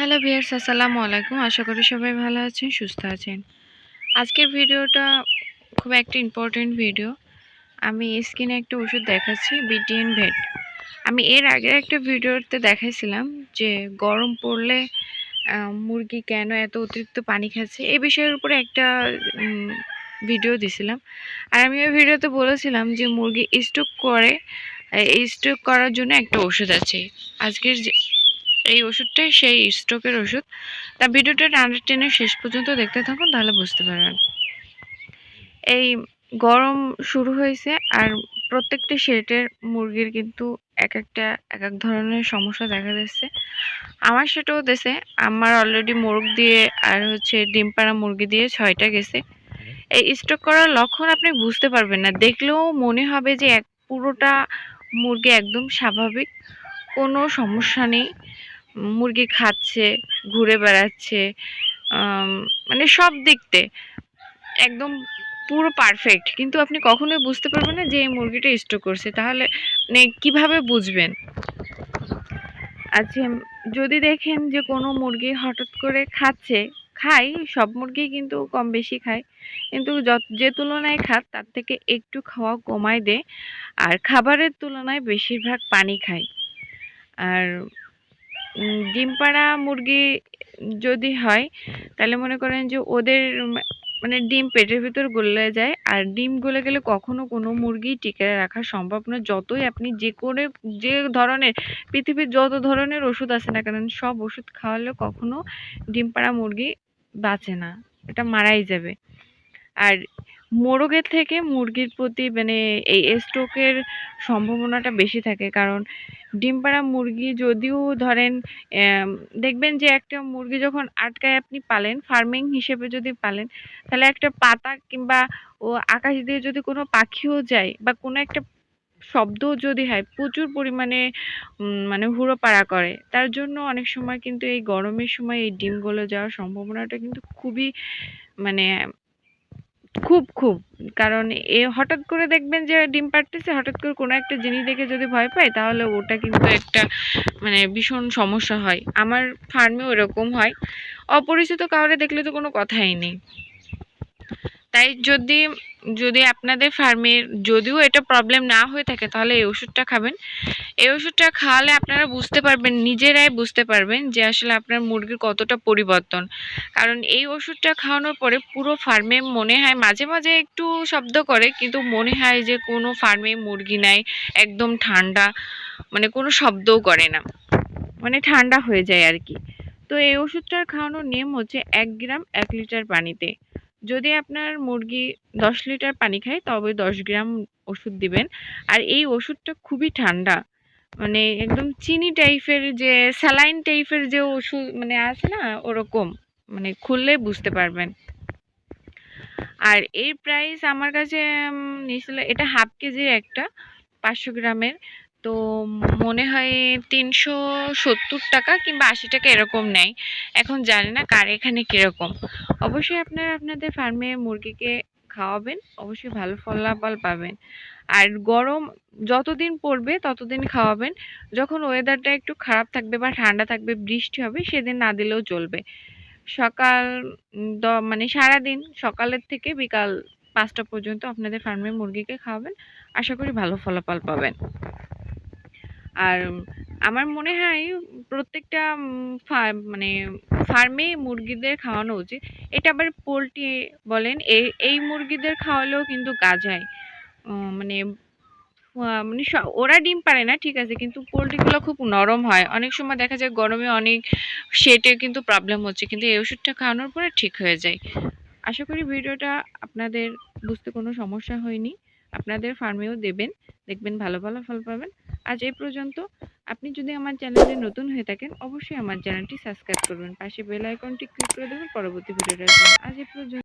Hello viewers আসসালামু আলাইকুম। আশা করি সবাই ভালো আছেন, সুস্থ আছেন। আজকের ভিডিওটা খুব একটা ইম্পর্টেন্ট ভিডিও আমি স্কিনে একটা ওষুধ দেখাচ্ছি, বিটিএন ভেট। আমি এর আগের একটা ভিডিওতে দেখাইছিলাম যে গরম পড়লে মুরগি কেন এত অতিরিক্ত পানি খাচ্ছে? এই বিষয়ের উপরে একটা ভিডিও দিছিলাম। আর আমি ওই ভিডিওতে বলেছিলাম যে মুরগি স্টক করে স্টক করার জন্য একটা ওষুধ আছে। আজকের যে এই ওষুধটাই সেই স্ট্রোকের ওষুধ। তা ভিডিওটা টানা টেনে শেষ পর্যন্ত দেখতে থাকুন, তাহলে বুঝতে পারবেন। এই গরম শুরু হয়েছে আর প্রত্যেকটি শেটের মুরগির কিন্তু এক একটা, এক এক ধরনের সমস্যা দেখা যাচ্ছে আমার সেটাও দেশে আমার অলরেডি মোরগ দিয়ে আর হচ্ছে ডিম পাড়া মুরগি দিয়ে ছয়টা গেছে। এই স্টক করার লক্ষণ আপনি বুঝতে পারবেন না। দেখলেও মনে হবে যে এক, পুরোটা মুরগি একদম স্বাভাবিক, কোনো সমস্যা নেই। মুরগি খাচ্ছে, ঘুরে বেড়াচ্ছে মানে সব দিকতে। একদম পুরো পারফেক্ট কিন্তু আপনি কখনোই বুঝতে পারবেন না যে এই মুরগিটা স্টক করছে। তাহলে মানে কীভাবে বুঝবেন? আচ্ছা যদি দেখেন যে কোনো মুরগি হঠাৎ করে খাচ্ছে খাই সব মুরগি কিন্তু কম বেশি খায়। কিন্তু যত, যে তুলনায় খাত তার থেকে একটু খাওয়া কমায় দেয়। আর খাবারের তুলনায় বেশিরভাগ পানি খায়। আর ডিম পাড়া মুরগি যদি হয়, তাহলে মনে করেন যে ওদের মানে ডিম পেটের ভিতর গলে যায়। আর ডিম গলে গেলে কখনো কোনো মুরগি টিকে রাখা সম্ভব না যতই আপনি যে করে যে ধরনের, পৃথিবীর যত ধরনের ওষুধ আছে না কেন, সব ওষুধ খাওয়ালে কখনো ডিম পাড়া মুরগি বাঁচে না। এটা মারাই যাবে। আর মোরগের থেকে মুরগির প্রতি মানে এই স্ট্রোকের সম্ভাবনাটা বেশি থাকে। কারণ ডিম পাড়া মুরগি যদিও ধরেন দেখবেন যে একটা মুরগি যখন আটকায় আপনি পালেন ফার্মিং হিসেবে যদি পালেন, তাহলে একটা পাতা কিংবা ও আকাশ দিয়ে যদি কোনো পাখিও যায় বা কোনো একটা শব্দ যদি হয়, প্রচুর পরিমাণে মানে হুড়ো পাড়া করে। তার জন্য অনেক সময় কিন্তু এই গরমের সময় এই ডিম গলে যাওয়ার সম্ভাবনাটা কিন্তু খুবই মানে খুব খুব। কারণ এ হঠাৎ করে দেখবেন যে ডিম পাড়তেছে, হঠাৎ করে কোনো একটা জিনিস দেখে যদি ভয় পায়, তাহলে ওটা কিন্তু একটা মানে ভীষণ সমস্যা হয়। আমার ফার্মেও এরকম হয়। অপরিচিত কাউরে দেখলে তো কোনো কথাই নেই। তাই যদি যদি আপনাদের ফার্মের যদিও এটা প্রবলেম না হয়ে থাকে, তাহলে এই ওষুধটা খাবেন। এই ওষুধটা খাওয়ালে আপনারা বুঝতে পারবেন, নিজেরাই বুঝতে পারবেন যে আসলে আপনার মুরগির কতটা পরিবর্তন। কারণ এই ওষুধটা খাওয়ানোর পরে পুরো ফার্মে মনে হয়, মাঝে মাঝে একটু শব্দ করে, কিন্তু মনে হয় যে কোনো ফার্মে মুরগি নাই, একদম ঠান্ডা মানে কোনো শব্দও করে না। মানে ঠান্ডা হয়ে যায় আর কি। তো এই ওষুধটার খাওয়ানোর নিয়ম হচ্ছে এক গ্রাম এক লিটার পানিতে। যদি আপনার মুরগি দশ লিটার পানি খায়, তবে দশ গ্রাম ওষুধ দিবেন। আর এই ওষুধটা খুবই ঠান্ডা। মানে একদম চিনি টাইপের যে, স্যালাইন টাইপের যে ওষুধ মানে আছে না, ওরকম। মানে খুললে বুঝতে পারবেন। আর এর প্রাইস আমার কাছে নিয়েছিল এটা হাফ কেজির একটা, পাঁচশো গ্রামের। তো মনে হয় তিনশো সত্তর টাকা কিংবা আশি টাকা এরকম নেয়। এখন জানি না কার এখানে কীরকম। অবশ্যই আপনারা আপনাদের ফার্মে মুরগিকে খাওয়াবেন, অবশ্যই ভালো ফলাফল পাবেন। আর গরম যতদিন পড়বে ততদিন খাওয়াবেন। যখন ওয়েদারটা একটু খারাপ থাকবে বা ঠান্ডা থাকবে, বৃষ্টি হবে, সেদিন না দিলেও চলবে। সকাল মানে সারাদিন, সকালের থেকে বিকাল পাঁচটা পর্যন্ত আপনাদের ফার্মে মুরগিকে খাওয়াবেন। আশা করি ভালো ফলাফল পাবেন। আর আমার মনে হয় প্রত্যেকটা ফার্ম মানে ফার্মে মুরগিদের খাওয়ানো উচিত। এটা আবার পোলট্রি বলেন এই এই মুরগিদের খাওয়ালেও কিন্তু কাজ হয় মানে মানে ওরা ডিম পারে না, ঠিক আছে, কিন্তু পোলট্রিগুলো খুব নরম হয়। অনেক সময় দেখা যায় গরমে অনেক সেটে কিন্তু প্রবলেম হচ্ছে, কিন্তু এই ওষুধটা খাওয়ানোর পরে ঠিক হয়ে যায়। আশা করি ভিডিওটা আপনাদের বুঝতে কোনো সমস্যা হয়নি। আপনাদের ফার্মেও দেবেন। দেখবেন ভালো ভালো ফল পাবেন। আজ এই পর্যন্ত। আপনি যদি আমার চ্যানেলে নতুন হয়ে থাকেন, অবশ্যই আমার চ্যানেলটি সাবস্ক্রাইব করবেন। পাশে বেল আইকনটি ক্লিক করে দেবেন। পরবর্তী ভিডিওটার জন্য আজ এই পর্যন্ত।